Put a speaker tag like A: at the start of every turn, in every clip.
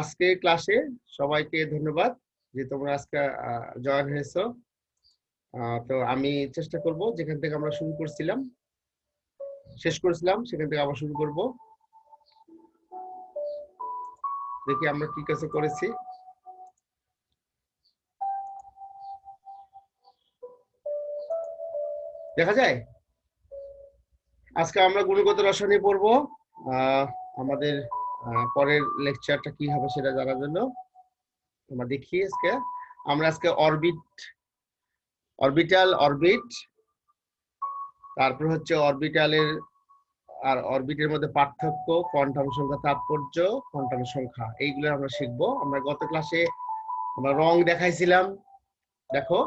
A: আজকে ক্লাসে সবাইকে ধন্যবাদ যে তোমরা আজকে জয়েন হয়েছো। তো আমি চেষ্টা করব যেখান থেকে আমরা শুরু করছিলাম, শেষ করেছিলাম, সেখান থেকে আবার শুরু করব। দেখি আমরা কি কাছে করেছি। দেখা যায়? আজকে আমরা গুণগত রসায়নে পড়ব। আমাদের পরের লেকচারটা কি হবে সেটা জানার জন্য আমরা দেখি আজকে। আমরা আজকে অরবিট অরবিটাল অরবিট তারপর হচ্ছে অরবিটালের আর অরবিটের মধ্যে পার্থক্য কোয়ান্টাম সংখ্যা, তাৎপর্য কোয়ান্টাম সংখ্যা, এইগুলো আমরা শিখব। আমরা গত ক্লাসে আমরা রং দেখাইছিলাম। দেখো,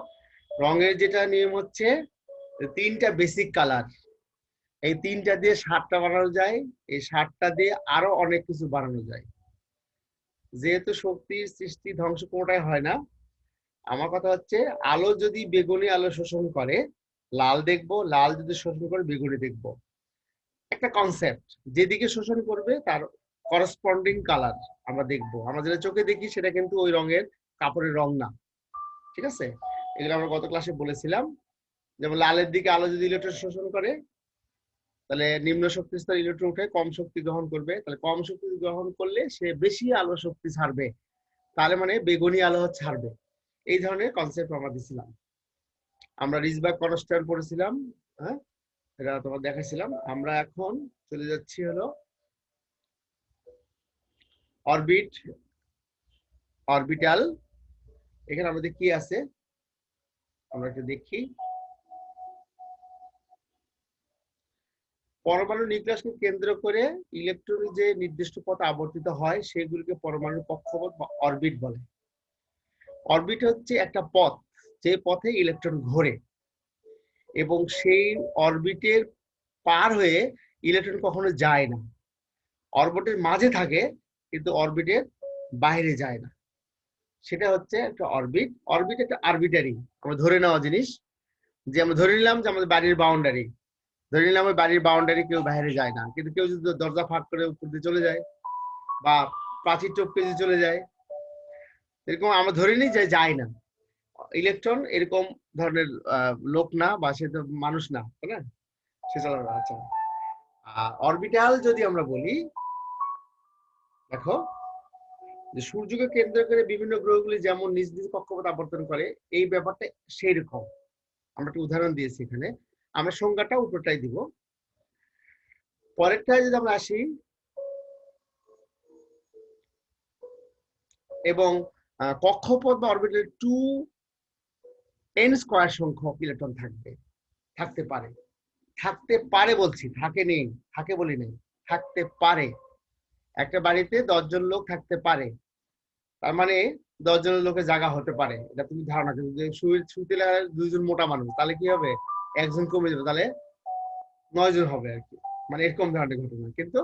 A: রঙের যেটা নিয়ম হচ্ছে তিনটা বেসিক কালার এই তিনটা দিয়ে সাতটা বানানো যায়, এই সাতটা দিয়ে আরও অনেক কিছু বানানো যায়। যেহেতু শক্তির সৃষ্টি ধ্বংস কোনোটাই হয় না, আমার কথা হচ্ছে আলো যদি বেগুনি আলো শোষণ করে, লাল দেখব, লাল যদি শোষণ করে বেগুনি দেখব। একটা কনসেপ্ট যেদিকে শোষণ করবে তার করসপন্ডিং কালার আমরা দেখব। আমরা যেটা চোখে দেখি সেটা কিন্তু ওই রঙের, কাপড়ের রং না। ঠিক আছে? এগুলো আমরা গত ক্লাসে বলেছিলাম। যেমন লালের দিকে আলো যদি ইলেকট্রন শোষণ করে তাহলে নিম্ন শক্তি স্তর ইলেকট্রন উঠে কম শক্তি গ্রহণ করবে। তাহলে কম শক্তি গ্রহণ করলে সে বেশি আলো শক্তি ছাড়বে। তাহলে মানে বেগুনি আলো ছাড়বে। এই ধরনের কনসেপ্ট আমরা দিছিলাম। আমরা রিজবাগ কনস্ট্যান্ট পড়েছিলাম হ্যাঁ? এটা তোমার দেখাইছিলাম। আমরা এখন চলে যাচ্ছি হলো অরবিট, অরবিটাল। এখানে আমাদের কি আছে? আমরা একটু দেখি। পরমাণু নিউক্লিয়াসকে কেন্দ্র করে ইলেকট্রন যে নির্দিষ্ট পথে আবর্তিত হয়, সেগুলিকে পরমাণু কক্ষপথ বা অরবিট বলে। অরবিট হচ্ছে একটা পথ, যে পথে ইলেকট্রন ঘোরে। এবং সেই অরবিটের পার হয়ে ইলেকট্রন কখনো যায় না। অরবিটের মাঝে থাকে, কিন্তু অরবিটের বাইরে যায় না। সেটা হচ্ছে একটা অরবিট। অরবিট একটা আরবিটারি। আমরা ধরে নেওয়া জিনিস, যে আমরা ধরে নিলাম যে আমাদের বাড়ির বাউন্ডারি ধরে নিলাম ওই বাড়ির বাউন্ডারি কেউ বাইরে যায় না। কিন্তু কেউ যদি দরজা ফাঁক করে উপর দিয়ে চলে যায় বা প্রাচীর টপকে যদি চলে যায়, এরকম আমরা ধরে নিই যে যায় না। ইলেকট্রন এরকম ধরনের লোক না বা সে তো মানুষ না, তাই না? সে চলে আচ্ছা। অরবিটাল যদি আমরা বলি, দেখো, যে সূর্যকে কেন্দ্র করে বিভিন্ন গ্রহগুলি যেমন নিজ নিজ কক্ষপথ আবর্তন করে, এই ব্যাপারটা সেই রকম আমরা একটা উদাহরণ দিয়েছি এখানে। আমরা সংজ্ঞাটা উপরটাই দিব পরেরটায় যদি আমরা আসি এবং কক্ষপথ বা অরবিটাল টু এন স্কোয়ার সংখ্যক ইলেকট্রন থাকবে থাকতে পারে থাকতে পারে বলছি থাকে নেই থাকে বলি নেই থাকতে পারে একটা বাড়িতে দশজন লোক থাকতে পারে তার মানে দশজন লোকের জায়গা হতে পারে এটা তুমি ধারণা শুয়ে- শুতে লাগলে দুইজন মোটা মানুষ তাহলে কি হবে একজন কমে যাবে, তাহলে নয় জন হবে আর কি মানে এরকম ধরনের ঘটনা। কিন্তু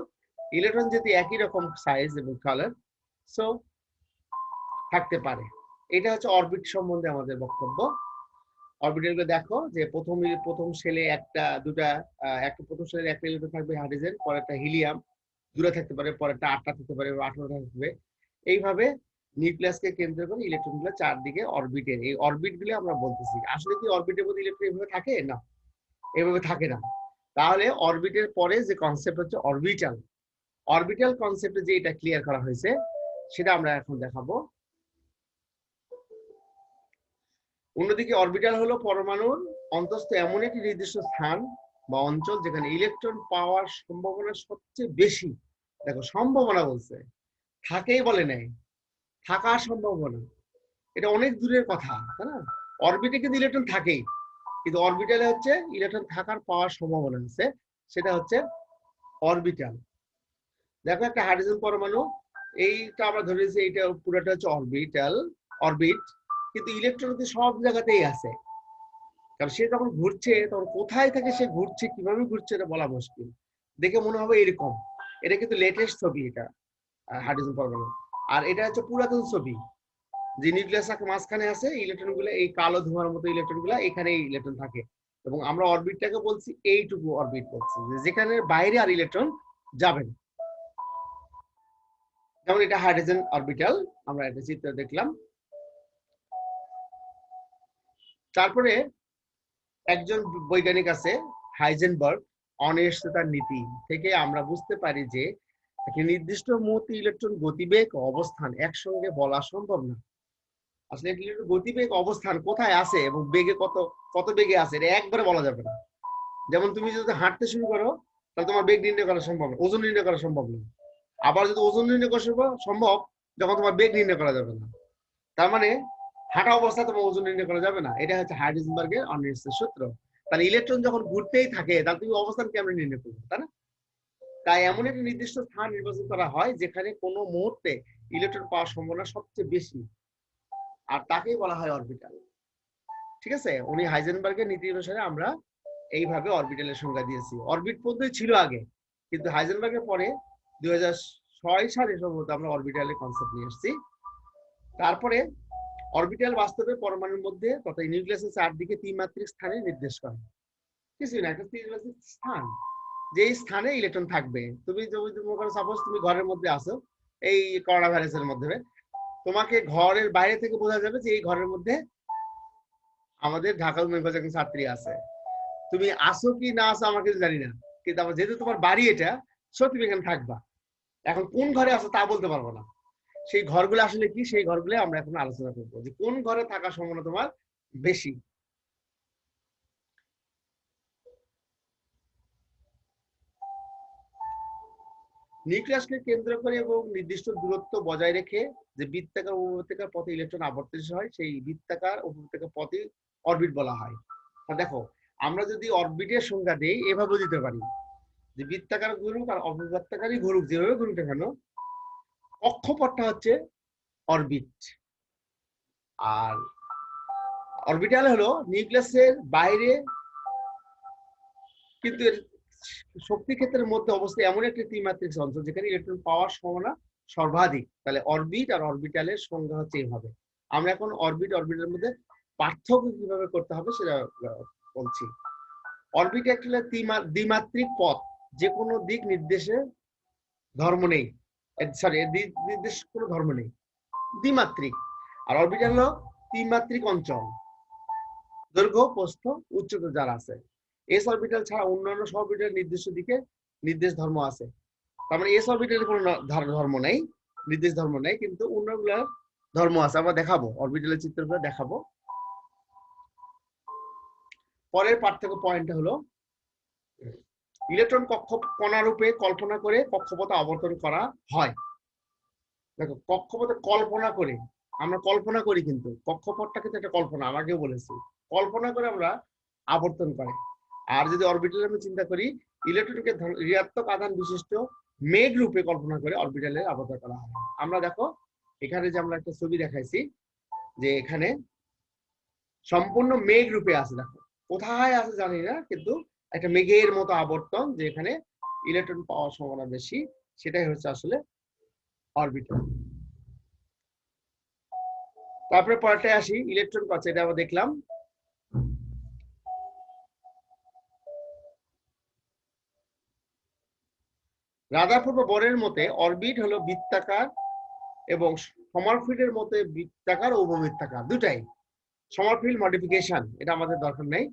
A: ইলেকট্রন যদি একই রকম সাইজ এবং কালার সো থাকতে পারে। এটা হচ্ছে অরবিট সম্বন্ধে আমাদের বক্তব্য। অরবিটাল দেখো যে প্রথম প্রথম সেলে একটা, দুটা একটা প্রথম সেলে একটা ইলেকট্রন থাকবে হাইড্রোজেন পরে একটা হিলিয়াম দুটা থাকতে পারে পরে একটা আটটা থাকতে পারে, আঠারোটা থাকবে। এইভাবে নিউক্লিয়াসকে কেন্দ্র করে ইলেকট্রনগুলো চারদিকে অরবিটের এই অরবিট আমরা বলতেছি। আসলে কি অরবিটের মধ্যে ইলেকট্রন এভাবে থাকে? না, এভাবে থাকে না। তাহলে অরবিটের পরে যে কনসেপ্ট হচ্ছে অরবিটাল অরবিটাল কনসেপ্টে যে এটা ক্লিয়ার করা হয়েছে, সেটা আমরা এখন দেখাবো। অন্যদিকে অরবিটাল হলো পরমাণুর অন্তস্থ এমন একটি নির্দিষ্ট স্থান বা অঞ্চল যেখানে ইলেকট্রন পাওয়ার সম্ভাবনা সবচেয়ে বেশি। দেখো, সম্ভাবনা বলছে, থাকেই বলে নাই। থাকার সম্ভাবনা এটা অনেক দূরের কথা, তাই না? অরবিটে কিন্তু ইলেকট্রন থাকেই, কিন্তু অরবিটালে হচ্ছে ইলেকট্রন থাকার পাওয়ার সম্ভাবনা আছে, সেটা হচ্ছে অরবিটাল দেখো একটা হাইড্রোজেন পরমাণু, এইটা আমরা ধরেছি এইটা পুরোটা হচ্ছে অরবিটাল অরবিট কিন্তু ইলেকট্রন কিন্তু সব জায়গাতেই আছে। কারণ সে যখন ঘুরছে, তখন কোথায় থেকে সে ঘুরছে, কীভাবে ঘুরছে, এটা বলা মুশকিল। দেখে মনে হবে এরকম। এটা কিন্তু লেটেস্ট ছবি এটা হাইড্রোজেন পরমাণু। আর এটা হচ্ছে পুরাতন ছবি। যে নিউক্লিয়াস মাঝখানে আছে ইলেকট্রনগুলো, এই কালো ধোঁয়ার মতো ইলেকট্রনগুলো, এখানে ইলেকট্রন থাকে। এবং আমরা অরবিটটাকে বলছি, এইটুকু অরবিট বলছি। যেখানে বাইরে আর ইলেকট্রন যাবে না। যেমন এটা হাইড্রোজেন অরবিটাল আমরা এটা চিত্র দেখলাম। তারপরে একজন বৈজ্ঞানিক আছে, হাইজেনবার্গ, অনিশ্চয়তার নীতি থেকে আমরা বুঝতে পারি যে একটি নির্দিষ্ট মুহূর্তে ইলেকট্রন গতিবেগ অবস্থান একসঙ্গে বলা সম্ভব না। আসলে ইলেকট্রন গতিবেগ অবস্থান কোথায় আছে এবং বেগে কত কত বেগে আছে, এটা একবারে বলা যাবে না। যেমন তুমি যদি হাঁটতে শুরু করো, তাহলে তোমার বেগ নির্ণয় করা সম্ভব না, ওজন নির্ণয় করা সম্ভব না। আবার যদি ওজন নির্ণয় করা সম্ভব- যখন তোমার বেগ নির্ণয় করা যাবে না। তার মানে হাঁটা অবস্থায় তোমার ওজন নির্ণয় করা যাবে না। এটা হচ্ছে হাইডেনবার্গের অনিশ্চিত সূত্র। তাহলে ইলেকট্রন যখন ঘুরতেই থাকে, তাহলে তুমি অবস্থান কেমন নির্ণয় করবে, তাই না? তাই এমন একটি নির্দিষ্ট স্থান নির্বাচন করা হয় যেখানে কোনো মুহূর্তে ইলেকট্রন পাওয়ার সম্ভাবনা সবচেয়ে বেশি। আর তাকেই বলা হয় অরবিটাল ঠিক আছে? উনি হাইজেনবার্গের নীতি অনুসারে আমরা এইভাবে অরবিটালের সংজ্ঞা দিয়েছি। অরবিট পদ্ধতি ছিল আগে, কিন্তু হাইজেনবার্গের পরে দুই সালে সম্ভবত আমরা অরবিটালের কনসেপ্ট নিয়ে এসেছি। তারপরে অরবিটাল বাস্তবে পরমাণুর মধ্যে তথা নিউক্লিয়াসের চারদিকে ত্রিমাত্রিক স্থানে নির্দেশ করে। কিছুই না একটা ত্রিমাত্রিক স্থান। যেই স্থানে ইলেকট্রন থাকবে, তুমি মনে সাপোজ তুমি ঘরের মধ্যে আসো এই করোনা ভাইরাসের মধ্যে তোমাকে ঘরের বাইরে থেকে বোঝা যাবে যে এই ঘরের মধ্যে আমাদের ঢাকা একজন ছাত্রী আছে। তুমি আসো কি না আসো আমার কিছু জানি না, কিন্তু আমার যেহেতু তোমার বাড়ি এটা সো তুমি এখানে থাকবা। এখন কোন ঘরে আসো তা বলতে পারব না। সেই ঘরগুলো আসলে কি? সেই ঘরগুলো আমরা এখন আলোচনা করব যে কোন ঘরে থাকার সম্ভাবনা তোমার বেশি। নিউক্লিয়াসকে কেন্দ্র করে এবং নির্দিষ্ট দূরত্ব বজায় রেখে যে বৃত্তাকার উপবৃত্তাকার পথে ইলেকট্রন আবর্তিত হয়, সেই বৃত্তাকার উপবৃত্তাকার পথে অরবিট বলা হয়। দেখো, আমরা যদি অরবিটের সংজ্ঞা দেই, এভাবে দিতে পারি। যে বৃত্তাকার ঘুরুক আর অপবৃত্তাকারই ঘুরুক, যেভাবে ঘুরুক কেন, কক্ষপথটা হচ্ছে অরবিট আর অরবিটাল হলো নিউক্লিয়াসের বাইরে, কিন্তু শক্তি ক্ষেত্রের মধ্যে অবস্থায় এমন একটি ত্রিমাত্রিক অঞ্চল যেখানে ইলেকট্রন পাওয়ার সম্ভাবনা সর্বাধিক। তাহলে অরবিট আর অরবিটালের সংজ্ঞা হচ্ছে এইভাবে। আমরা এখন অরবিট অরবিটের মধ্যে পার্থক্য কীভাবে করতে হবে সেটা বলছি। অরবিট একটা দ্বিমাত্রিক পথ। যে কোনো দিক নির্দেশে ধর্ম নেই। সরি নির্দেশ কোনো ধর্ম নেই। দ্বিমাত্রিক। আর অরবিটাল হলো ত্রিমাত্রিক অঞ্চল। দৈর্ঘ্য, প্রস্থ, উচ্চতা যার আছে। এস অরবিটাল ছাড়া অন্যান্য সব অরবিটাল নির্দিষ্ট দিকে নির্দেশ ধর্ম আছে। তার মানে এস অরবিটালের কোনো ধর্ম নেই, নির্দেশ ধর্ম নেই, কিন্তু অন্যগুলোর ধর্ম আছে। আমরা দেখাবো অরবিটালের চিত্রগুলো দেখাবো। পরের পার্থক্য পয়েন্টটা হলো ইলেকট্রন কক্ষ কণারূপে কল্পনা করে কক্ষপথে আবর্তন করা হয়। দেখো, কক্ষপথে কল্পনা করে, আমরা কল্পনা করি কিন্তু, কক্ষপথটা কিন্তু একটা কল্পনা, আমাকেও বলেছি। কল্পনা করে আমরা আবর্তন করে। আর যদি অরবিটালে আমি চিন্তা করি ইলেকট্রনকে ঋণাত্মক আধান বিশিষ্ট মেঘ রূপে কল্পনা করে অরবিটালে আবর্তন করা হয়। আমরা দেখো, এখানে যে আমরা একটা ছবি দেখাইছি, যে এখানে সম্পূর্ণ মেঘ রূপে আছে, দেখো। কোথায় আছে জানি না, কিন্তু একটা মেঘের মতো আবর্তন যেখানে ইলেকট্রন পাওয়ার সম্ভাবনা বেশি, সেটাই হচ্ছে আসলে অরবিটাল তারপরে পরেরটায় আসি ইলেকট্রন কচ্ছে এটা আমরা দেখলাম। বা বরের মতে অরবিট হলো বৃত্তাকার এবং সমারফিল্ডের মতে বৃত্তাকার ও উপবৃত্তাকার, দুটাই। সমারফিল্ড মডিফিকেশন, এটা আমাদের দরকার নেই।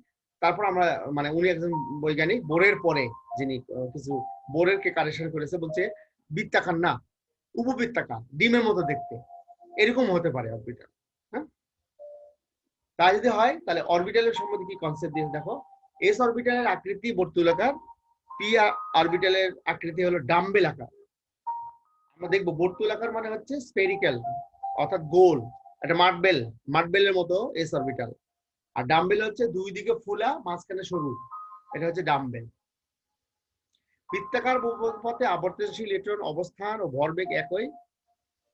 A: তারপর আমরা মানে উনি একজন বৈজ্ঞানিক, বোরের পরে যিনি কিছু বোরের কে কারেকশন করেছে, বলছে বৃত্তাকার না, উপবৃত্তাকার, ডিমের মতো দেখতে। এরকম হতে পারে অরবিটাল হ্যাঁ? তাই যদি হয়, তাহলে অরবিটালের সম্বন্ধে কি কনসেপ্ট দিয়ে দেখো এস অরবিটালের আকৃতি বর্তুলাকার পি অরবিটালের আকৃতি হলো ডাম্বেল আকার। আমরা দেখব বর্তুলাকার মানে হচ্ছে স্পেরিক্যাল অর্থাৎ গোল, একটা মার্বেল মার্বেলের মতো এস অরবিটাল আর ডাম্বেল হচ্ছে দুই দিকে ফুলা, মাঝখানে সরু। এটা হচ্ছে ডাম্বেল বৃত্তাকার পথে আবর্তনশীল ইলেকট্রন অবস্থান ও ভরবেগ একই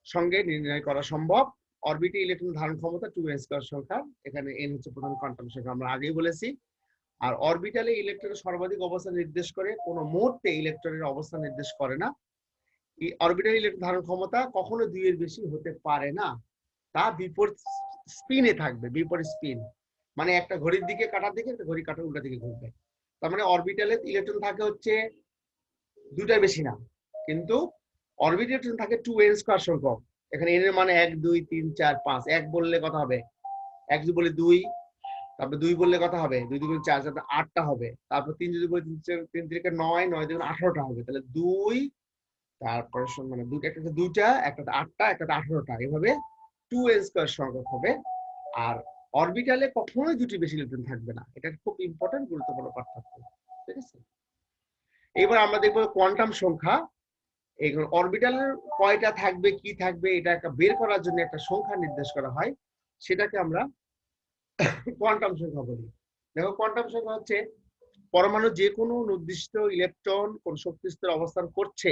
A: সঙ্গে নির্ণয় করা সম্ভব। অরবিটে ইলেকট্রন ধারণ ক্ষমতা টু এন স্কোয়ার সংখ্যা। এখানে এন হচ্ছে প্রধান কোয়ান্টাম সংখ্যা, আমরা আগেই বলেছি। আর অরবিটালে ইলেকট্রনের সর্বাধিক অবস্থান নির্দেশ করে, কোনো মুহূর্তে ইলেকট্রনের অবস্থান নির্দেশ করে না। এই অরবিটাল ইলেকট্রন ধারণ ক্ষমতা কখনো দুইয়ের বেশি হতে পারে না। তা বিপরীত স্পিনে থাকবে, বিপরীত স্পিন মানে একটা ঘড়ির দিকে কাটার দিকে, একটা ঘড়ি কাটার উল্টা দিকে ঘুরবে। তার মানে অরবিটালে ইলেকট্রন থাকে হচ্ছে দুটার বেশি না। কিন্তু অরবিটাল থাকে টু এন স্কোয়ার সংখ্যক। এখানে এন এর মানে এক, দুই, তিন, চার, পাঁচ। এক বললে কথা হবে? এক বলে দুই তারপর দুই বললে কথা হবে? দুই দুই চার চার আটটা হবে। তারপর তিন যদি বলে তিন চার- তিন তিরিকে নয় নয় দুগুণ আঠারোটা হবে। তাহলে দুই, তারপরে মানে দুইটা একটা দুইটা, একটা আটটা, একটা আঠারোটা। এভাবে টু এন স্কোয়ার সংখ্যক হবে। আর অরবিটালে কখনোই দুটি বেশি ইলেকট্রন থাকবে না। এটা খুব ইম্পর্টেন্ট গুরুত্বপূর্ণ পার্থক্য। ঠিক আছে? এবার আমরা দেখব কোয়ান্টাম সংখ্যা। এই অরবিটালের কয়টা থাকবে, কি থাকবে, এটা একটা বের করার জন্য একটা সংখ্যা নির্দেশ করা হয়। সেটাকে আমরা কোয়ান্টাম সংখ্যা বলি। দেখো কোয়ান্টাম সংখ্যা হচ্ছে পরমাণু যে কোনো নির্দিষ্ট ইলেকট্রন কোন শক্তি স্তরে অবস্থান করছে।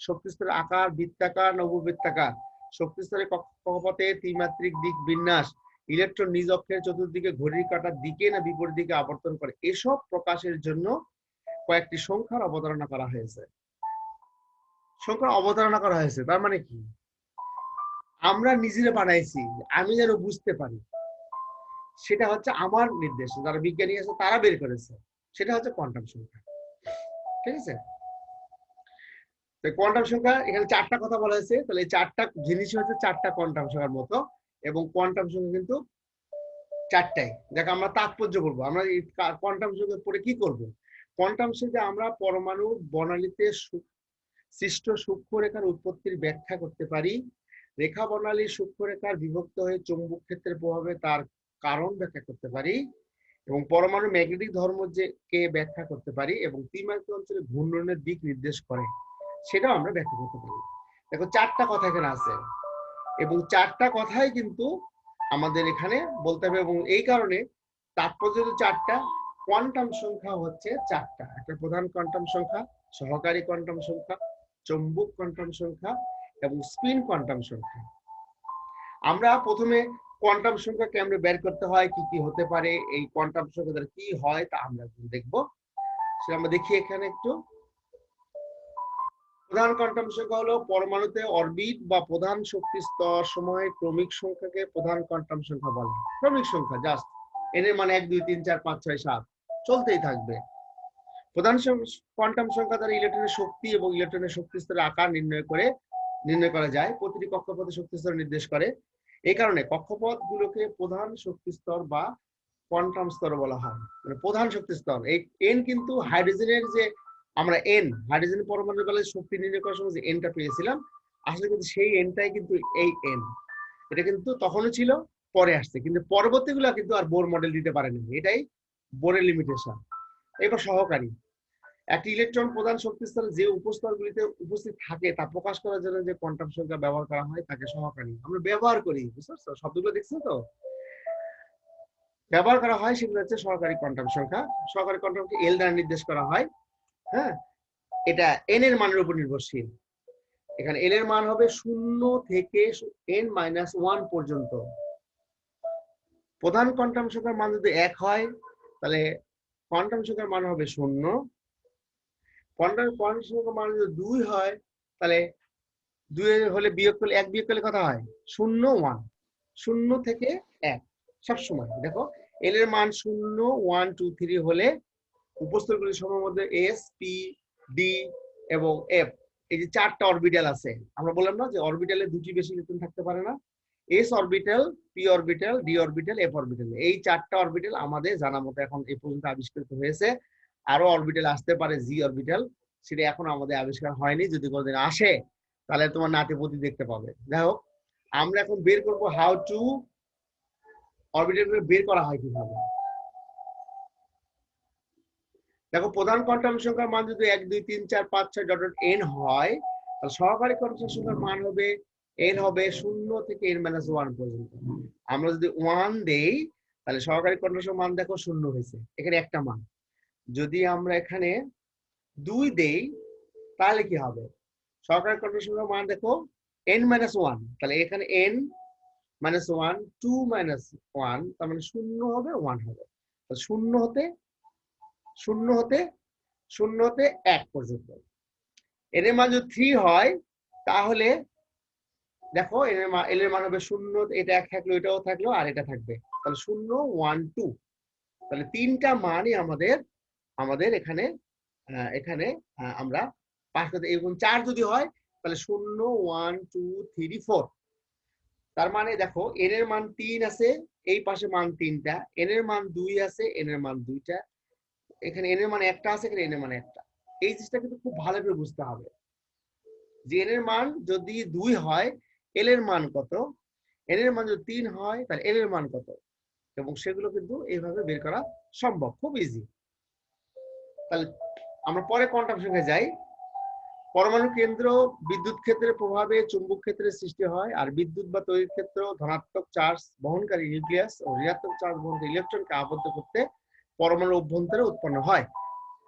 A: শক্তি স্তরের আকার, বৃত্তাকার, নববৃত্তাকার। শক্তি স্তরে কক্ষপথে ত্রিমাত্রিক দিক বিন্যাস। ইলেকট্রন নিজ অক্ষের চতুর্দিকে ঘড়ির কাঁটার দিকে না বিপরীত দিকে আবর্তন করে। এসব প্রকাশের জন্য কয়েকটি সংখ্যার অবতারণা করা হয়েছে। সংখ্যার অবতারণা করা হয়েছে, তার মানে কি? আমরা নিজেরা বানাইছি, আমি যেন বুঝতে পারি। সেটা হচ্ছে আমার নির্দেশ। যারা বিজ্ঞানী আছে, তারা বের করেছে। সেটা হচ্ছে কোয়ান্টাম সংখ্যা। ঠিক আছে? কোয়ান্টাম সংখ্যা, এখানে চারটা কথা বলা হয়েছে। তাহলে এই চারটা জিনিস হচ্ছে চারটা কোয়ান্টাম সংখ্যার মতো। এবং কোয়ান্টাম সংখ্যা কিন্তু চারটাই। দেখ, আমরা তাৎপর্য বলব। আমরা এই কোয়ান্টাম সংখ্যা পড়ে কি করব? কোয়ান্টাম সংখ্যা আমরা পরমাণু বর্ণালীতে সূক্ষ্ম সৃষ্ট সূক্ষ্মরেখার উৎপত্তির ব্যাখ্যা করতে পারি। রেখা বর্ণালী সূক্ষ্মরেখার বিভক্ত হয়ে চৌম্বক ক্ষেত্রের প্রভাবে তার কারণ ব্যাখ্যা করতে পারি এবং পরমাণু ম্যাগনেটিক ধর্ম যে কে ব্যাখ্যা করতে পারি এবং ত্রিমাত্রিক অঞ্চলে ঘূর্ণনের দিক নির্দেশ করে, সেটাও আমরা ব্যাখ্যা করতে পারি। দেখো চারটা কথা এখানে আছে এবং চারটা কথাই কিন্তু আমাদের এখানে বলতে হবে এবং এই কারণে তাৎপর্য চারটা। কোয়ান্টাম সংখ্যা হচ্ছে চারটা। একটা প্রধান কোয়ান্টাম সংখ্যা, সহকারী কোয়ান্টাম সংখ্যা, চৌম্বক কোয়ান্টাম সংখ্যা এবং স্পিন কোয়ান্টাম সংখ্যা। আমরা প্রথমে কোয়ান্টাম সংখ্যা কেমনে বের করতে হয়, কি কি হতে পারে, এই কোয়ান্টাম সংখ্যা দ্বারা কি হয় তা আমরা দেখব। সেটা আমরা দেখি এখানে একটু। প্রধান কোয়ান্টাম সংখ্যা হলো পরমাণুতে অরবিট বা প্রধান শক্তি স্তর সময় ক্রমিক সংখ্যাকে প্রধান কোয়ান্টাম সংখ্যা বলে। ক্রমিক সংখ্যা জাস্ট এর মানে এক, দুই, তিন, চার, পাঁচ, ছয়, সাত। চলতেই থাকবে। প্রধান কোয়ান্টাম সংখ্যা দ্বারা ইলেকট্রনের শক্তি এবং ইলেকট্রনের শক্তি স্তরের আকার নির্ণয় করে, নির্ণয় করা যায়। প্রতিটি কক্ষপথে শক্তি স্তর নির্দেশ করে। এই কারণে কক্ষপথ গুলোকে প্রধান শক্তি স্তর বা কোয়ান্টাম স্তর বলা হয়। মানে প্রধান শক্তি স্তর। এই এন কিন্তু হাইড্রোজেনের যে আমরা এন হাইড্রোজেন পরমাণুর বেলায় শক্তি নির্ণয় করার সময় যে এনটা পেয়েছিলাম, আসলে কিন্তু সেই এনটাই কিন্তু এই এন এটা কিন্তু তখনও ছিল, পরে আসছে। কিন্তু পরবর্তীগুলো কিন্তু আর বোর মডেল দিতে পারেনি। এটাই বোরের লিমিটেশন এবার সহকারী। একটি ইলেকট্রন প্রধান শক্তি স্তরে যে উপস্তরগুলিতে উপস্থিত থাকে, তা প্রকাশ করার জন্য যে কোয়ান্টাম সংখ্যা ব্যবহার করা হয়, তাকে সহকারী আমরা ব্যবহার করি বুঝতে শব্দগুলো দেখছ তো? ব্যবহার করা হয় সেগুলো হচ্ছে সহকারী কোয়ান্টাম সংখ্যা। সহকারী কোয়ান্টামকে এল দ্বারা নির্দেশ করা হয় হ্যাঁ? এটা এন এর মানের উপর নির্ভরশীল। এখানে এল এর মান হবে শূন্য থেকে এন মাইনাস ওয়ান পর্যন্ত। প্রধান কোয়ান্টাম সংখ্যার মান যদি এক হয়, তাহলে কোয়ান্টাম সংখ্যার মান হবে শূন্য। কোয়ান্টাম কোয়ান্টাম সংখ্যার মান যদি দুই হয়, তাহলে দুই হলে বিয়োগ করলে এক বিয়োগ করলে কথা হয়? শূন্য ওয়ান শূন্য থেকে এক, সবসময়। দেখো এল এর মান শূন্য ওয়ান টু থ্রি হলে উপস্তরগুলির সময়ের মধ্যে এস পি ডি এবং এফ এই যে চারটা অরবিটাল আছে, আমরা বললাম না যে অরবিটালে দুটি বেশি ইলেকট্রন থাকতে পারে না? S orbital P orbital D orbital F orbital এই চারটা অরবিটাল আমাদের জানা মতো এখন এই পর্যন্ত আবিষ্কৃত হয়েছে। আরও অরবিটাল আসতে পারে জি অরবিটাল সেটা এখন আমাদের আবিষ্কার হয়নি। যদি কোনোদিন আসে, তাহলে তোমার নাতিপতি দেখতে পাবে। যাই হোক, আমরা এখন বের করব হাউ টু অরবিটাল বের করা হয় কীভাবে। দেখো, প্রধান কোয়ান্টাম সংখ্যার মান যদি এক, দুই, তিন, চার, পাঁচ, ছয় ডট এন হয়, তাহলে সহকারী কোয়ান্টাম সংখ্যার মান হবে এন হবে শূন্য থেকে এন মাইনাস ওয়ান পর্যন্ত। আমরা যদি ওয়ান দেই, তাহলে সহকারী কোয়ান্টাম মান দেখো শূন্য হয়েছে। এখানে একটা মান। যদি আমরা এখানে দুই দেই, তাহলে কি হবে? সরকার সংখ্যার মান দেখো এন মাইনাস ওয়ান তাহলে এখানে N minus one two minus one তার মানে শূন্য হবে ওয়ান হবে। শূন্য হতে শূন্য হতে শূন্য হতে এক পর্যন্ত। এর মান যদি থ্রি হয়, তাহলে দেখো এর মান এর মান হবে শূন্য, এটা এক থাকল, এটাও থাকল, আর এটা থাকবে। তাহলে শূন্য ওয়ান টু তাহলে তিনটা মানই আমাদের আমাদের এখানে এখানে আমরা করতে এবং চার যদি হয়, তাহলে শূন্য ওয়ান টু থ্রি ফোর তার মানে দেখো এন এর মান তিন আছে, এই পাশে মান তিনটা। এন এর মান দুই আছে এন এর মান দুইটা। এখানে এন এর মান একটা আছে, এখানে এন এর মান একটা। এই জিনিসটা কিন্তু খুব ভালো করে বুঝতে হবে। যে এন এর মান যদি দুই হয় এল এর মান কত? এন এর মান যদি তিন হয়, তাহলে এল এর মান কত? এবং সেগুলো কিন্তু এইভাবে বের করা সম্ভব, খুব ইজি তাহলে আমরা পরে কোয়ান্টাম সংখ্যায় যাই। পরমাণু কেন্দ্র বিদ্যুৎ ক্ষেত্রের প্রভাবে চুম্বক ক্ষেত্রের সৃষ্টি হয় আর বিদ্যুৎ বা তড়িৎ ক্ষেত্র ধনাত্মক চার্জ বহনকারী নিউক্লিয়াস ও ঋণাত্মক চার্জ বহনকারী ইলেকট্রনকে আবদ্ধ করতে পরমাণু অভ্যন্তরে উৎপন্ন হয়।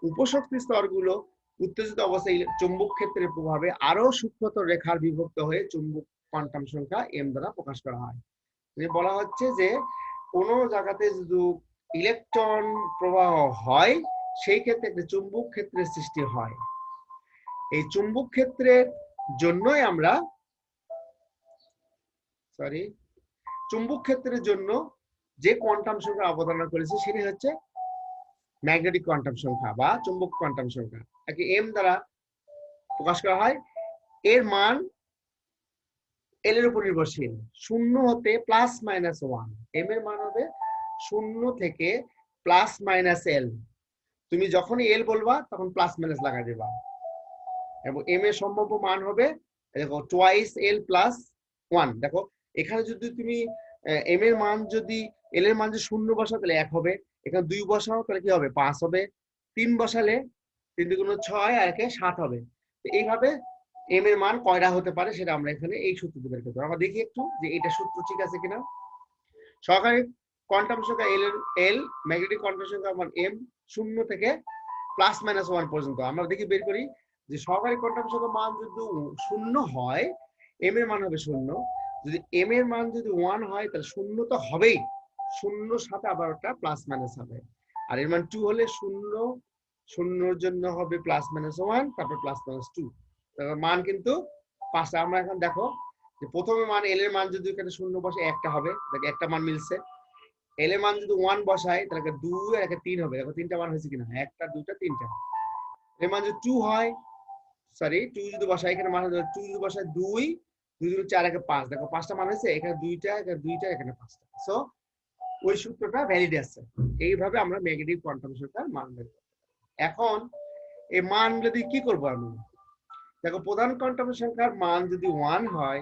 A: উপশক্তি স্তরগুলো উত্তেজিত অবস্থায় চুম্বক ক্ষেত্রের প্রভাবে আরও সূক্ষ্মতর রেখার বিভক্ত হয়ে চুম্বক কোয়ান্টাম সংখ্যা এম দ্বারা প্রকাশ করা হয়। বলা হচ্ছে যে কোনো জায়গাতে যদি ইলেকট্রন প্রবাহ হয় সেই ক্ষেত্রে একটা চুম্বক ক্ষেত্রের সৃষ্টি হয়, এই চুম্বক ক্ষেত্রের জন্যই আমরা সরি চুম্বক ক্ষেত্রের জন্য যে কোয়ান্টাম সংখ্যা অবধারণা করেছে সেটি হচ্ছে ম্যাগনেটিক কোয়ান্টাম সংখ্যা বা চুম্বক কোয়ান্টাম সংখ্যা। একে এম দ্বারা প্রকাশ করা হয়। এর মান এল এর উপর নির্ভরশীল। শূন্য হতে প্লাস মাইনাস ওয়ান এম এর মান হবে শূন্য থেকে প্লাস মাইনাস এল তুমি যখনই এল বলবা, তখন প্লাস মাইনাস লাগাই দেবা। এবং এম এর সম্ভাব্য মান হবে, দেখো টোয়াইস এল প্লাস ওয়ান দেখো, এখানে যদি তুমি এম এর মান যদি এল এর মান যদি শূন্য বসাও, তাহলে এক হবে। এখানে দুই বসাও, তাহলে কি হবে? পাঁচ হবে। তিন বসালে তিন দুগুণ ছয় আর একে সাত হবে। এইভাবে এম এর মান কয়টা হতে পারে সেটা আমরা এখানে এই সূত্র দিয়ে বের করতে। আমরা দেখি একটু যে এটা সূত্র ঠিক আছে কিনা। সহকারী কোয়ান্টাম সংখ্যা এল এল ম্যাগনেটিক কোয়ান্টাম সংখ্যা মান এম শূন্য থেকে প্লাস মাইনাস ওয়ান পর্যন্ত। আমরা দেখি বের করি যে সহকারী কোয়ান্টাম সংখ্যা মান যদি শূন্য হয় এম এর মান হবে শূন্য। যদি এম এর মান যদি ওয়ান হয়, তাহলে শূন্য তো হবেই। শূন্য সাথে আবার একটা প্লাস মাইনাস হবে। আর এর মান টু হলে শূন্য, শূন্যর জন্য হবে প্লাস মাইনাস ওয়ান তারপর প্লাস মাইনাস টু মান কিন্তু পাঁচটা। আমরা এখন দেখো যে প্রথমে মান এল এর মান যদি এখানে শূন্য বসে, একটা হবে। একটা মান মিলছে। এল এর মান যদি ওয়ান বসাই, তাহলে দুই আর একে তিন হবে। দেখো তিনটা মান হয়েছে কিনা? একটা, দুইটা, তিনটা। এর মান যদি টু হয় সরি টু যদি বসাই, এখানে মান টু যদি বসাই দুই দুই দুই চার একে পাঁচ। দেখো পাঁচটা মান হয়েছে, এখানে দুইটা এখানে দুইটা, এখানে পাঁচটা। সো ওই সূত্রটা ভ্যালিড আছে। এইভাবে আমরা নেগেটিভ কোয়ান্টাম সংখ্যার মান বের এখন, এই মান যদি কি করব আমি দেখো প্রধান কোয়ান্টাম সংখ্যার মান যদি ওয়ান হয়,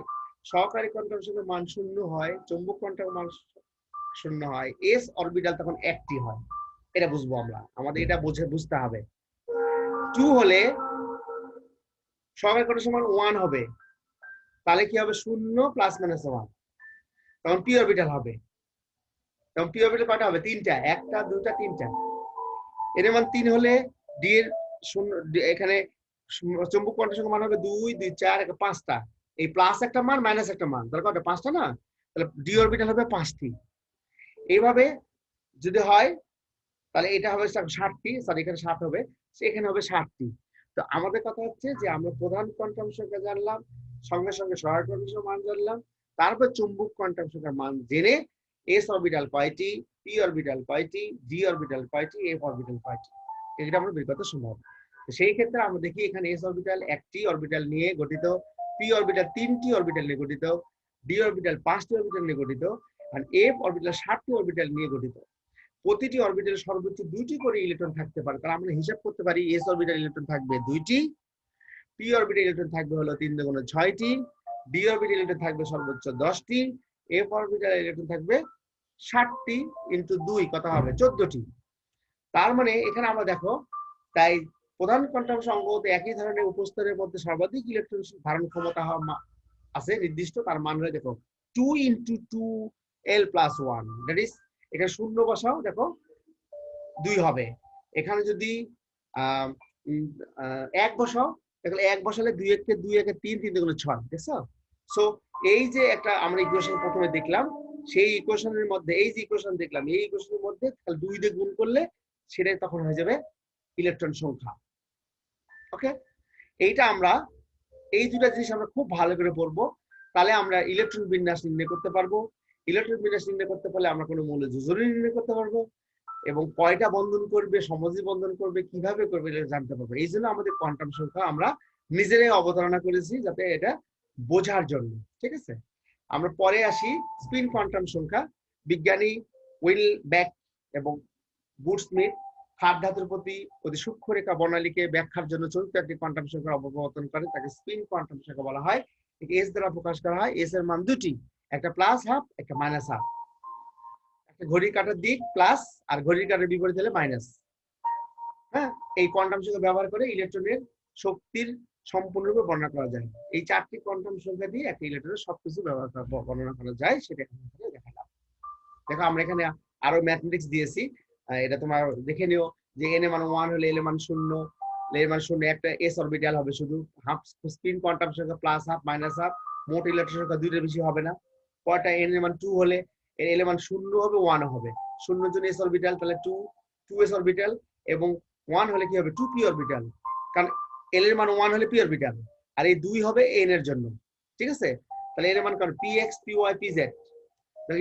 A: সহকারী কোয়ান্টাম সংখ্যার মান শূন্য হয়, চৌম্বক কোয়ান্টাম মান শূন্য হয়। এস অরবিটাল তখন একটি হয়। এটা বুঝব আমরা। আমাদের এটা বুঝে বুঝতে হবে। টু হলে সহকারী কোয়ান্টাম মান ওয়ান হবে। তাহলে কি হবে? শূন্য প্লাস মাইনাস ওয়ান তখন পি অরবিটাল হবে। তখন পি অরবিটাল কয়টা হবে? তিনটা। একটা দুটা তিনটা। এর মান তিন হলে ডি এর শূন্য, এখানে চুম্বক কোয়ান্টাম সংখ্যা মান হবে দুই দুই, চার পাঁচটা। এই প্লাস একটা মান মাইনাস একটা মান। তাহলে কয়টা? পাঁচটা না? তাহলে ডি অরবিটাল হবে পাঁচটি। এইভাবে যদি হয়, তাহলে এটা হবে ষাটটি সরি এখানে ষাট হবে এখানে হবে ষাটটি তো আমাদের কথা হচ্ছে যে আমরা প্রধান কোয়ান্টাম সংখ্যা জানলাম, সঙ্গে সঙ্গে সহায়ক কোয়ান্টাম মান জানলাম, তারপর চুম্বক কোয়ান্টাম সংখ্যার মান জেনে এস অরবিটাল কয়টি পি অরবিটাল কয়টি ডি অরবিটাল কয়টি এফ অরবিটাল কয়টি এটা আমরা বের করতে সম্ভব। সেই ক্ষেত্রে আমরা দেখি এখানে এস অরবিটাল একটি অরবিটাল নিয়ে গঠিত পি অরবিটাল তিনটি অরবিটাল নিয়ে গঠিত ডি অরবিটাল পাঁচটি অরবিটাল নিয়ে গঠিত আর এফ অরবিটাল ষাটটি অরবিটাল নিয়ে গঠিত। প্রতিটি অরবিটালে সর্বোচ্চ দুইটি করে ইলেকট্রন থাকতে পারে। তাহলে আমরা হিসাব করতে পারি এস অরবিটাল ইলেকট্রন থাকবে দুইটি পি অরবিটাল ইলেকট্রন থাকবে হলো তিন দুগুণ ছয়টি ডি অরবিটাল ইলেকট্রন থাকবে সর্বোচ্চ দশটি এফ অরবিটাল ইলেকট্রন থাকবে ষাটটি ইন্টু দুই, কত হবে? চোদ্দটি। তার মানে এখানে আমরা দেখো, তাই প্রধান কোয়ান্টাম সংখ্যা একই ধরনের উপস্তরের মধ্যে সর্বাধিক ইলেকট্রন ধারণ ক্ষমতা আছে নির্দিষ্ট, তার মান দেখো two into two L plus one that is এখানে শূন্য বসাও, দেখো, দুই হবে। এখানে যদি এক বসাও, তাহলে এক বসালে দুই একে দুই, একে তিন তিন দুগুণে ছয়, দেখছ? সো এই যে একটা আমরা ইকুয়েশন প্রথমে দেখলাম, সেই ইকুয়েশনের মধ্যে, এই যে ইকুয়েশন দেখলাম, এই ইকুয়েশনের মধ্যে তাহলে দুই দিয়ে গুণ করলে সেটাই তখন হয়ে যাবে ইলেকট্রন সংখ্যা। ওকে এইটা আমরা, এই দুটা জিনিস আমরা খুব ভালো করে পড়ব, তাহলে আমরা ইলেকট্রন বিন্যাস নির্ণয় করতে পারব। ইলেকট্রন বিন্যাস নির্ণয় করতে পারলে আমরা কোনো মৌলের যোজনী নির্ণয় করতে পারব এবং কয়টা বন্ধন করবে সমজি বন্ধন করবে, কীভাবে করবে এটা জানতে পারব। এই জন্য আমাদের কোয়ান্টাম সংখ্যা আমরা নিজেরাই অবতারণা করেছি যাতে এটা বোঝার জন্য, ঠিক আছে? আমরা পরে আসি স্পিন কোয়ান্টাম সংখ্যা, বিজ্ঞানী উইল ব্যাক এবং বুটস্মিথ খাদ ধাতুর প্রতি অতি সূক্ষ্ম রেখা বর্ণালীকে ব্যাখ্যার জন্য চলতে একটি কোয়ান্টাম সংখ্যার অববর্তন করে, তাকে স্পিন কোয়ান্টাম সংখ্যা বলা হয়। এস দ্বারা প্রকাশ করা হয় এস এর মান দুটি। একটা প্লাস হাফ একটা মাইনাস হাফ একটা ঘড়ির কাঁটার দিক প্লাস আর ঘড়ির কাঁটার বিপরীত হলে মাইনাস হ্যাঁ? এই কোয়ান্টাম সংখ্যা ব্যবহার করে ইলেকট্রনের শক্তির সম্পূর্ণরূপে বর্ণনা করা যায়। এই চারটি কোয়ান্টাম সংখ্যা দিয়ে একটা ইলেকট্রনের সবকিছু ব্যবহার করা, বর্ণনা করা যায়, সেটা এখানে দেখালাম দেখো আমরা এখানে আরও ম্যাথমেটিক্স দিয়েছি। এটা তোমার দেখে নিও যে এন এর মান ওয়ান হলে এল এর মান শূন্য এর মান শূন্য একটা এস অরবিটাল হবে শুধু। হাফ স্পিন কোয়ান্টাম সংখ্যা প্লাস হাফ মাইনাস হাফ মোট ইলেকট্রন সংখ্যা দুইটার বেশি হবে না। পরটা এন এর মান টু হলে এল এর মান শূন্য হবে ওয়ান হবে। শূন্য জন এস অরবিটাল তাহলে টু টু এস অরবিটাল এবং ওয়ান হলে কি হবে? টু পি অরবিটাল কারণ এল এর মান ওয়ান হলে পি অরবিটাল আর এই দুই হবে এন এর জন্য। ঠিক আছে? তাহলে এর মান কারণ P X P Y P Z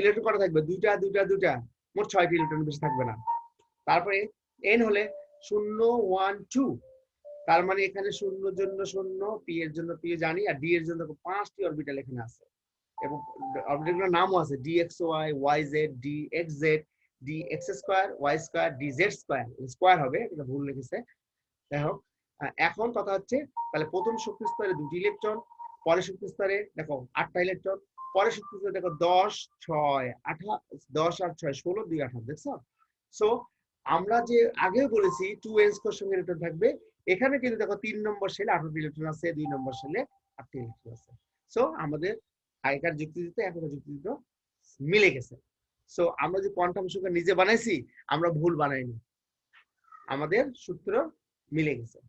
A: electron কটা থাকবে? দুইটা দুইটা দুইটা। মোট ছয়টি ইলেকট্রন বেশি থাকবে না। তারপরে এন হলে শূন্য ওয়ান টু তার মানে এখানে শূন্য জন্য শূন্য পি এর জন্য পি জানি, আর ডি এর জন্য পাঁচটি অরবিটাল এখানে আছে। এবং অরবিটালগুলোর নামও আছে D X Y Y Z D X Z D X square Y square D Z square square হবে, এটা ভুল লিখেছে। যাই হোক এখন কথা হচ্ছে, তাহলে প্রথম শক্তি স্তরে দুটি ইলেকট্রন পরের শক্তি স্তরে দেখো আটটা ইলেকট্রন পরের শক্তি স্তরে দেখো দশ, ছয় আঠা দশ আর ছয়, ষোলো, দুই আঠারো দেখছ? সো আমরা যে আগে বলেছি টু এন স্কোয়ার সঙ্গে ইলেকট্রন থাকবে, এখানে কিন্তু দেখো তিন নম্বর সেলে আঠারোটি ইলেকট্রন আছে, দুই নম্বর সেলে আটটি ইলেকট্রন আছে। সো আমাদের আগেকার যুক্তি দিতে এখনকার যুক্তি দিতে মিলে গেছে। সো আমরা যে কোয়ান্টাম সংখ্যা নিজে বানাইছি, আমরা ভুল বানাইনি। আমাদের সূত্র মিলে গেছে।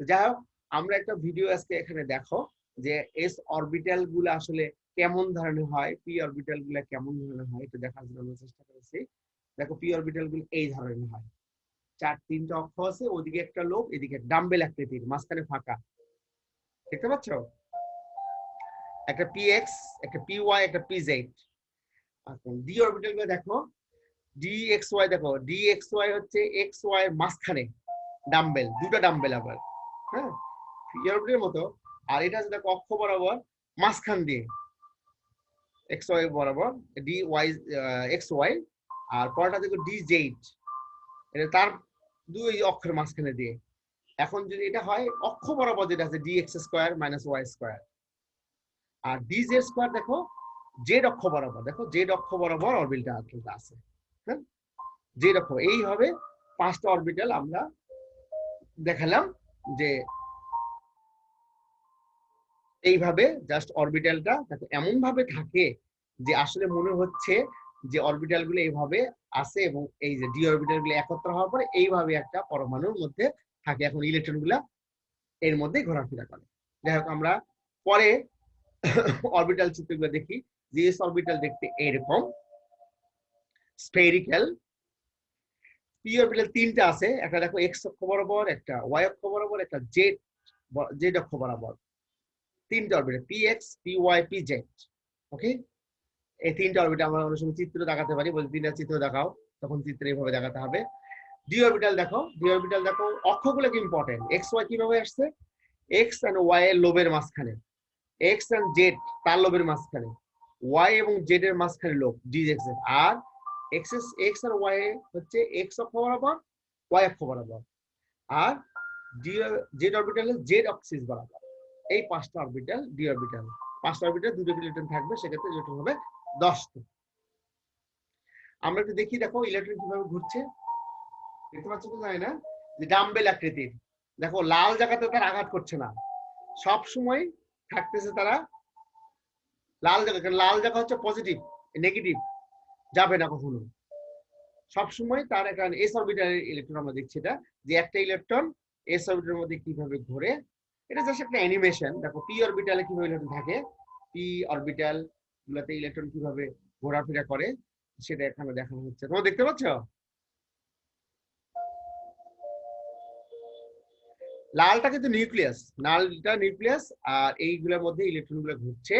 A: যাই হোক, আমরা একটা ভিডিও আজকে এখানে দেখো যে এস অরবিটালগুলো আসলে কেমন ধরনের হয় পি অরবিটালগুলা কেমন ধরনের হয় একটু দেখার জন্য চেষ্টা করেছি। দেখো পি অরবিটালগুলো এই ধরনের হয়। চার, তিনটা অক্ষ আছে ওদিকে একটা লোক, এদিকে ডাম্বেল আকৃতির, মাঝখানে ফাঁকা। দেখতে পাচ্ছ? একটা পি এক্স একটা পি ওয়াই একটা পি জেড ডি অরবিটালগুলো দেখো। ডি এক্স ওয়াই দেখো ডি এক্স ওয়াই হচ্ছে এক্স ওয়াই এর মাঝখানে ডাম্বেল দুটো ডাম্বেল আবার হ্যাঁ? পি অরবিটালের মতো, আর এটা হচ্ছে দেখো অক্ষ বরাবর মাঝখান দিয়ে। এক্স ওয়াই বরাবর ডি ওয়াই এক্স ওয়াই আর পরটা দেখো ডি জেড এটা তার দুই অক্ষের মাঝখানে দিয়ে। এখন যদি এটা হয়, অক্ষ বরাবর যেটা আছে D X square minus Y square আর ডি জেড স্কোয়ার দেখো জেড অক্ষ বরাবর, দেখো জেড অক্ষ বরাবর অরবিটালটা আছে হ্যাঁ? জেড অক্ষ এইভাবে পাঁচটা অরবিটাল আমরা দেখালাম যে এইভাবে জাস্ট অরবিটালটা এমন ভাবে থাকে যে আসলে মনে হচ্ছে যে অরবিটালগুলো এইভাবে আছে এবং এই যে ডি অরবিটালগুলো একত্র হওয়ার পরে এইভাবে একটা পরমাণুর মধ্যে থাকে, এখন ইলেকট্রনগুলা এর মধ্যে ঘোরাফেরা করে। যাই আমরা পরে অরবিটাল চিত্রগুলো দেখি যে এস অরবিটাল দেখতে এইরকম স্পেরিক্যাল পি অরবিটাল তিনটা আছে, একটা দেখো এক্স অক্ষ বরাবর, একটা ওয়াই অক্ষ বরাবর, একটা জেড জেড অক্ষ বরাবর। তিনটা orbital P X P Y P Z okay এই তিনটা অরবিটাল আমরা অনেক সময় চিত্র দেখাতে পারি, বলছি তিনটা চিত্র দেখাও, তখন চিত্র এইভাবে দেখাতে হবে। ডি অরবিটাল দেখো ডি অরবিটাল দেখো, অক্ষগুলো কি ইম্পর্টেন্ট এক্স ওয়াই কীভাবে আসছে? এক্স এন্ড ওয়াই এর লোবের মাঝখানে। এক্স এন্ড জেড তার লোবের মাঝখানে। ওয়াই এবং জেড এর মাঝখানে লোব ডি এক্স আর এক্স এক্স আর ওয়াই হচ্ছে এক্স অক্ষ বরাবর ওয়াই অক্ষ বরাবর। আর D Z orbital Z axis বরাবর। এই পাঁচটা অরবিটাল ডি অরবিটাল পাঁচটা অরবিটাল দুটো ইলেকট্রন থাকবে, সেক্ষেত্রে ইলেকট্রন হবে দশটা। আমরা একটু দেখি, দেখো ইলেকট্রন কীভাবে ঘুরছে। দেখতে পাচ্ছ তো জানি না, যে ডাম্বেল আকৃতির। দেখো, লাল জায়গাতে তারা আঘাত করছে না। সব সময় থাকতেছে তারা? লাল জায়গা কারণ লাল জায়গা হচ্ছে পজিটিভ নেগেটিভ যাবে না কখনো। সবসময় তার একটা এস অরবিটাল ইলেকট্রন আমরা দেখছি এটা, যে একটা ইলেকট্রন এস অরবিটালের মধ্যে কীভাবে ঘোরে। এটা জাস্ট একটা অ্যানিমেশন দেখো পি অরবিটালে কীভাবে ইলেকট্রন থাকে? পি অরবিটাল গুলাতে ইলেকট্রন কীভাবে ঘোরাফেরা করে? সেটা এখানে দেখানো হচ্ছে। তোমরা দেখতে পাচ্ছ? লালটা কিন্তু নিউক্লিয়াস লালটা নিউক্লিয়াস আর এইগুলোর মধ্যে ইলেকট্রনগুলো ঘুরছে।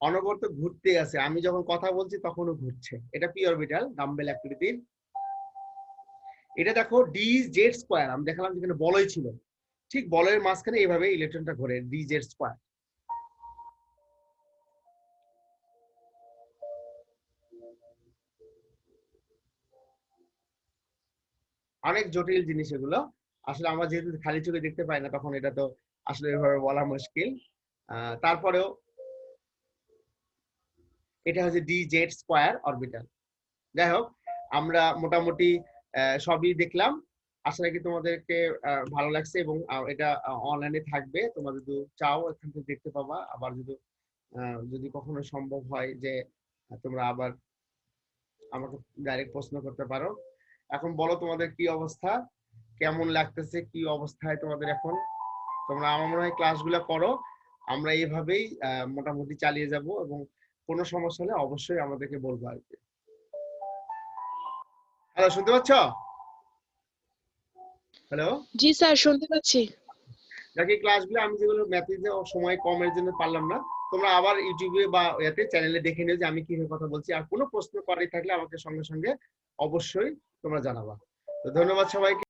A: অনবরত ঘুরতে আছে। আমি যখন কথা বলছি তখনও ঘুরছে। এটা পি অরবিটাল ডাম্বেল আকৃতির এটা দেখো ডি জেড স্কোয়ার আমি দেখালাম যেখানে বলয় ছিল। ঠিক বলের মাঝখানে এইভাবে ইলেকট্রনটা ঘোরে ডি জেড স্কোয়ার অনেক জটিল জিনিস এগুলো। আসলে আমরা যেহেতু খালি চোখে দেখতে পাই না, তখন এটা তো আসলে এভাবে বলা মুশকিল। তারপরেও এটা হচ্ছে ডি জেড স্কোয়ার অরবিটাল যাই হোক, আমরা মোটামুটি সবই দেখলাম। আশা রাখি তোমাদেরকে ভালো লাগছে এবং এটা অনলাইনে থাকবে। তোমরা যদি চাও এখান থেকে দেখতে পাবা। আবার যদি যদি কখনো সম্ভব হয় যে, তোমরা আবার আমাকে ডাইরেক্ট প্রশ্ন করতে পারো। এখন বলো তোমাদের কি অবস্থা? কেমন লাগতেছে কি অবস্থায় তোমাদের এখন? তোমরা আমার মনে হয় ক্লাসগুলো করো। আমরা এইভাবেই মোটামুটি চালিয়ে যাব এবং কোনো সমস্যা হলে অবশ্যই আমাদেরকে বলব আর কি। হ্যালো শুনতে পাচ্ছ? হ্যালো
B: জি স্যার শুনতে পাচ্ছি।
A: বাকি ক্লাসগুলো আমি যেগুলো ম্যাথে সময় কমের জন্য পারলাম না তোমরা আবার ইউটিউবে বা এতে চ্যানেলে দেখে নিও যে আমি কীভাবে কথা বলছি। আর কোনো প্রশ্ন করাই থাকলে আমাকে সঙ্গে সঙ্গে অবশ্যই তোমরা জানাবা। তো ধন্যবাদ সবাইকে।